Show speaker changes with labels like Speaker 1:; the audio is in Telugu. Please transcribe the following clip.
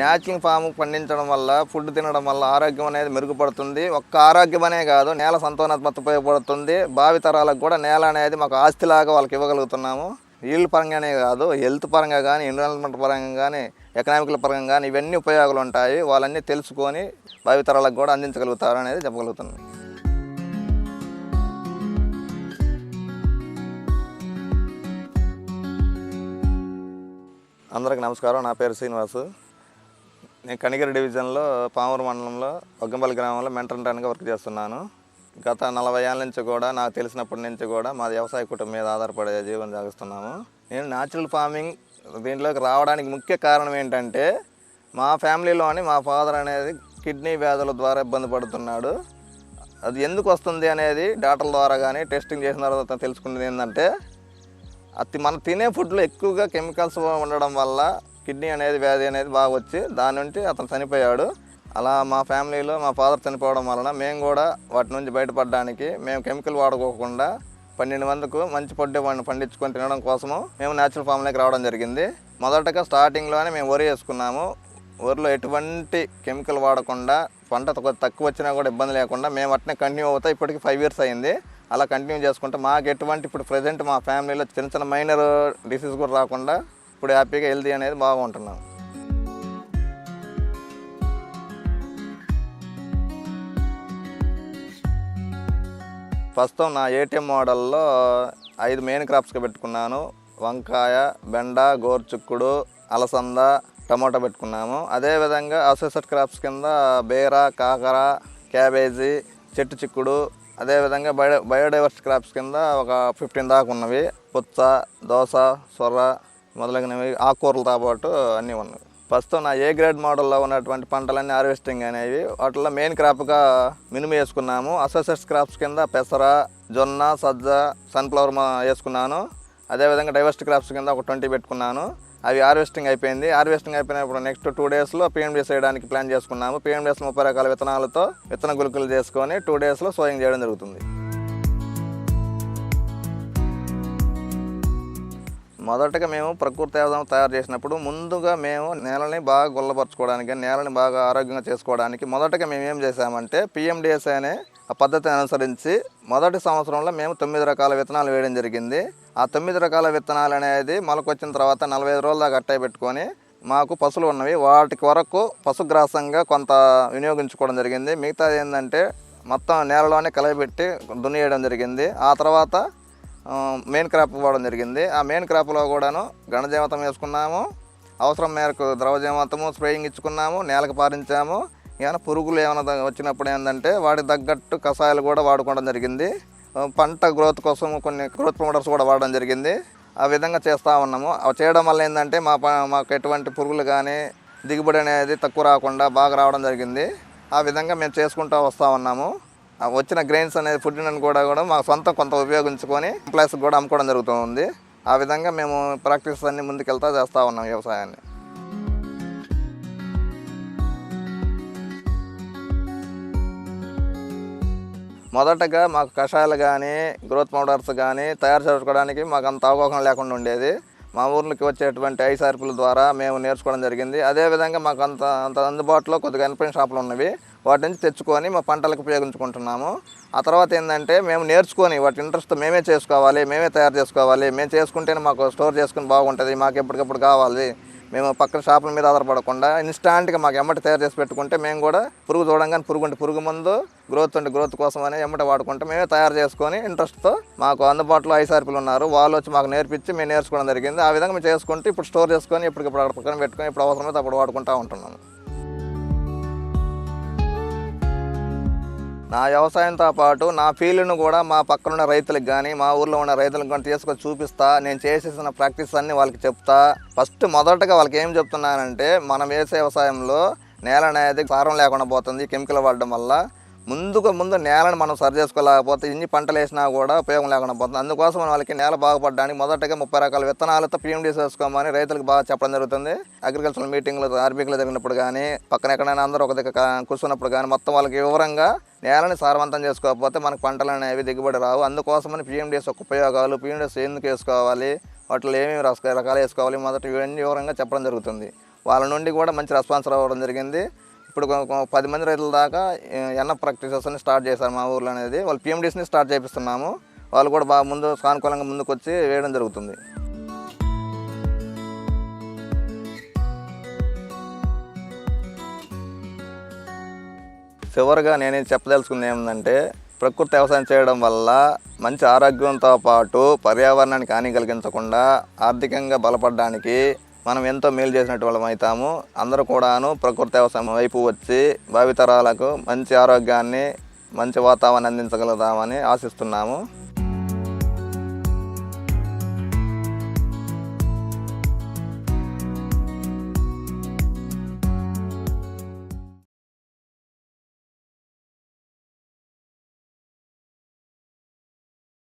Speaker 1: న్యాచురల్ ఫామ్ పండించడం వల్ల ఫుడ్ తినడం వల్ల ఆరోగ్యం అనేది మెరుగుపడుతుంది. ఒక్క ఆరోగ్యం అనే కాదు నేల సంతానోత్పత్తి ఉపయోగపడుతుంది భావితరాలకు కూడా నేల అనేది మాకు ఆస్తిలాగా వాళ్ళకి ఇవ్వగలుగుతున్నాము. వీళ్ళ పరంగానే కాదు హెల్త్ పరంగా కానీ ఎన్విరాన్మెంట్ పరంగా కానీ ఎకనామికల్ పరంగా కానీ ఇవన్నీ ఉపయోగాలు ఉంటాయి. వాళ్ళన్నీ తెలుసుకొని భావితరాలకు కూడా అందించగలుగుతారు అనేది చెప్పగలుగుతున్నాను. అందరికి నమస్కారం. నా పేరు శ్రీనివాసు. నేను కనిగిరి డివిజన్లో పామూరు మండలంలో ఒగ్గంపల్లి గ్రామంలో మెంటర్గా వర్క్ చేస్తున్నాను. గత నలభై ఏళ్ళ నుంచి కూడా నాకు తెలిసినప్పటి నుంచి కూడా మా వ్యవసాయ కుటుంబం మీద ఆధారపడే జీవనం సాగిస్తున్నాము. నేను న్యాచురల్ ఫార్మింగ్ దీంట్లోకి రావడానికి ముఖ్య కారణం ఏంటంటే మా ఫ్యామిలీలోని మా ఫాదర్ అనేది కిడ్నీ వ్యాధుల ద్వారా ఇబ్బంది పడుతున్నాడు. అది ఎందుకు వస్తుంది అనేది డాక్టర్ల ద్వారా కానీ టెస్టింగ్ చేసిన తర్వాత తెలుసుకున్నది ఏంటంటే అది మనం తినే ఫుడ్లో ఎక్కువగా కెమికల్స్ ఉండడం వల్ల కిడ్నీ అనేది వ్యాధి అనేది బాగా వచ్చి దాని నుండి అతను చనిపోయాడు. అలా మా ఫ్యామిలీలో మా ఫాదర్ చనిపోవడం వలన మేము కూడా వాటి నుంచి బయటపడడానికి మేము కెమికల్ వాడుకోకుండా పన్నెండు మందికి మంచి పొడ్డు పండు పండించుకొని తినడం కోసము మేము న్యాచురల్ ఫామ్లోకి రావడం జరిగింది. మొదటగా స్టార్టింగ్లోనే మేము వరి వేసుకున్నాము. వరిలో ఎటువంటి కెమికల్ వాడకుండా పంట తక్కువ వచ్చినా కూడా ఇబ్బంది లేకుండా మేము అట్నే కంటిన్యూ అవుతా ఇప్పటికి ఫైవ్ ఇయర్స్ అయింది. అలా కంటిన్యూ చేసుకుంటే మాకు ఎటువంటి ఇప్పుడు ప్రజెంట్ మా ఫ్యామిలీలో చిన్న చిన్న మైనర్ డిసీజ్ కూడా రాకుండా ఇప్పుడు హ్యాపీగా హెల్తీ అనేది బాగుంటున్నాను. ప్రస్తుతం నా ఏటీఎం మోడల్లో ఐదు మెయిన్ క్రాప్స్గా పెట్టుకున్నాను. వంకాయ బెండ గోర్చుక్కుడు అలసంద టమాటా పెట్టుకున్నాము. అదేవిధంగా అసోసియేట్ క్రాప్స్ కింద బీర కాకర క్యాబేజీ చెట్టు చిక్కుడు అదేవిధంగా బయో బయోడైవర్స్ క్రాప్స్ కింద ఒక ఫిఫ్టీన్ దాకా ఉన్నవి. పుచ్చ దోస సొర్ర మొదలగునవి ఆకుకూరలతో పాటు అన్నీ ఉన్నాయి ప్రస్తుతం నా ఏ గ్రేడ్ మోడల్లో ఉన్నటువంటి పంటలన్నీ హార్వెస్టింగ్ అనేవి వాటిలో మెయిన్ క్రాప్గా మినుము వేసుకున్నాము. అసోసియేట్స్ క్రాప్స్ కింద పెసర జొన్న సజ్జ సన్ఫ్లవర్ మా- వేసుకున్నాను. అదేవిధంగా డైవర్స్ట్ క్రాప్స్ కింద ఒక ట్వంటీ పెట్టుకున్నాను. అవి హార్వెస్టింగ్ అయిపోయింది. హార్వెస్టింగ్ అయిపోయినప్పుడు నెక్స్ట్ టూ డేస్లో పిఎండిఎస్ చేయడానికి ప్లాన్ చేసుకున్నాము. పిఎండిఎస్ ముప్పై రకాల విత్తనాలతో విత్తన గుళికలు చేసుకొని టూ డేస్లో సోయింగ్ చేయడం జరుగుతుంది. మొదటగా మేము ప్రకృతి వ్యవసాయం తయారు చేసినప్పుడు ముందుగా మేము నేలని బాగా గుల్లపరచుకోవడానికి నేలని బాగా ఆరోగ్యంగా చేసుకోవడానికి మొదటగా మేము ఏం చేసామంటే పిఎండిఎస్ అనే ఆ పద్ధతిని అనుసరించి మొదటి సంవత్సరంలో మేము తొమ్మిది రకాల విత్తనాలు వేయడం జరిగింది. ఆ తొమ్మిది రకాల విత్తనాలు అనేది మొలకొచ్చిన తర్వాత నలభై ఐదు రోజుల దాకా పెట్టుకొని మాకు పశువులు ఉన్నవి. వాటికి వరకు పశుగ్రాసంగా కొంత వినియోగించుకోవడం జరిగింది. మిగతాది ఏంటంటే మొత్తం నేలలోనే కలయబెట్టి దున్నేయడం జరిగింది. ఆ తర్వాత మెయిన్ క్రాప్ వాడడం జరిగింది. ఆ మెయిన్ క్రాప్లో కూడాను ఘనజీవతం వేసుకున్నాము. అవసరం మేరకు ద్రవజీవతము స్ప్రేయింగ్ ఇచ్చుకున్నాము నేలకు పారించాము. ఏమైనా పురుగులు ఏమైనా వచ్చినప్పుడు ఏంటంటే వాటి తగ్గట్టు కషాయాలు కూడా వాడుకోవడం జరిగింది. పంట గ్రోత్ కోసం కొన్ని గ్రోత్ ప్రమోటర్స్ కూడా వాడడం జరిగింది. ఆ విధంగా చేస్తూ ఉన్నాము. అవి చేయడం వల్ల ఏంటంటే మా మాకు ఎటువంటి పురుగులు కానీ దిగుబడి అనేది తక్కువ రాకుండా బాగా రావడం జరిగింది. ఆ విధంగా మేము చేసుకుంటూ వస్తూ ఉన్నాము. వచ్చిన గ్రెయిన్స్ అనేది ఫుడ్ కూడా కూడా మా సొంతం కొంత ఉపయోగించుకొని ప్లస్ కూడా అమ్ముకోవడం జరుగుతుంది. ఆ విధంగా మేము ప్రాక్టీస్ అన్ని ముందుకెళ్తా చేస్తూ ఉన్నాం వ్యవసాయాన్ని. మొదటగా మాకు కషాయాలు కానీ గ్రోత్ పౌడర్స్ కానీ తయారు చేసుకోవడానికి మాకు అంత అవగాహన లేకుండా ఉండేది. మా ఊర్లోకి వచ్చేటువంటి ఐసార్పుల ద్వారా మేము నేర్చుకోవడం జరిగింది. అదేవిధంగా మాకు అంత అంత అందుబాటులో కొద్దిగా ఎన్పైన షాపులు ఉన్నవి. వాటి నుంచి తెచ్చుకొని మా పంటలకు ఉపయోగించుకుంటున్నాము. ఆ తర్వాత ఏంటంటే మేము నేర్చుకొని వాటి ఇంట్రెస్ట్ మేమే చేసుకోవాలి మేమే తయారు చేసుకోవాలి మేము చేసుకుంటేనే మాకు స్టోర్ చేసుకుని బాగుంటుంది మాకు ఎప్పటికప్పుడు కావాలి. మేము పక్కన షాపుల మీద ఆధారపడకుండా ఇన్స్టాంట్గా మాకు ఎమ్మటి తయారు చేసి పెట్టుకుంటే మేము కూడా పురుగు చూడంగానే పురుగు ఉంటే పురుగు మందు గ్రోత్ ఉంటే గ్రోత్ కోసం అనే ఎమ్మటి వాడుకుంటే మేమే తయారు చేసుకొని ఇంట్రెస్ట్తో మాకు అందుబాటులో ఐసార్పీలు ఉన్నారు. వాళ్ళు వచ్చి మాకు నేర్పించి మేము నేర్చుకోవడం జరిగింది. ఆ విధంగా మేము చేసుకుంటే ఇప్పుడు స్టోర్ చేసుకొని ఇప్పటికిప్పుడు అక్కడ పక్కన పెట్టుకొని ఇప్పుడు అవసరమైతే అప్పుడు వాడుకుంటూ ఉంటున్నాము. నా వ్యవసాయంతో పాటు నా ఫీల్డ్ను కూడా మా పక్కన ఉన్న రైతులకు కానీ మా ఊర్లో ఉన్న రైతులకు కానీ తీసుకొని చూపిస్తా. నేను చేసేసిన ప్రాక్టీస్ అన్నీ వాళ్ళకి చెప్తా. ఫస్ట్ మొదటగా వాళ్ళకి ఏం చెప్తున్నానంటే మనం వేసే వ్యవసాయంలో నేల అనేది సారం లేకుండా పోతుంది కెమికల్ వాడడం వల్ల. ముందుకు ముందు నేలను మనం సరి చేసుకోలేకపోతే ఇన్ని పంటలు వేసినా కూడా ఉపయోగం లేకుండా పోతుంది. అందుకోసం మనం వాళ్ళకి నేల బాగుపడడానికి మొదటగా ముప్పై రకాల విత్తనాలతో పిఎండి చేసుకోమని రైతులకు బాగా చెప్పడం జరుగుతుంది. అగ్రికల్చర్ మీటింగ్లు ఆర్బీకలు జరిగినప్పుడు కానీ పక్కన ఎక్కడైనా అందరూ ఒక దగ్గర కూర్చున్నప్పుడు కానీ మొత్తం వాళ్ళకి వివరంగా నేలని సారవంతం చేసుకోకపోతే మనకు పంటలు అనేవి దిగుబడి రావు. అందుకోసమని పిఎండిఎస్ యొక్క ఉపయోగాలు పిఎండిఎస్ ఎందుకు వేసుకోవాలి వాటిలో ఏమేమి రకాలు వేసుకోవాలి మొదట ఇవన్నీ వివరంగా చెప్పడం జరుగుతుంది. వాళ్ళ నుండి కూడా మంచి రెస్పాన్స్ రావడం జరిగింది. ఇప్పుడు పది మంది రైతుల దాకా ఎన్న ఎన్న ప్రాక్టీసెస్ని స్టార్ట్ చేశారు మా ఊర్లో అనేది వాళ్ళు పిఎండిస్ని స్టార్ట్ చేపిస్తున్నాము. వాళ్ళు కూడా బాగా ముందు సానుకూలంగా ముందుకు వచ్చి వేయడం జరుగుతుంది. చివరిగా నేను చెప్పదలుచుకుంది ఏమిటంటే ప్రకృతి వ్యవసాయం చేయడం వల్ల మంచి ఆరోగ్యంతో పాటు పర్యావరణానికి హాని కలిగించకుండా ఆర్థికంగా బలపడడానికి మనం ఎంతో మేలు చేసినట్టు వాళ్ళం అవుతాము. అందరూ కూడాను ప్రకృతి వ్యవసాయం వైపు వచ్చి భావితరాలకు మంచి ఆరోగ్యాన్ని మంచి వాతావరణం అందించగలుగుతామని ఆశిస్తున్నాము.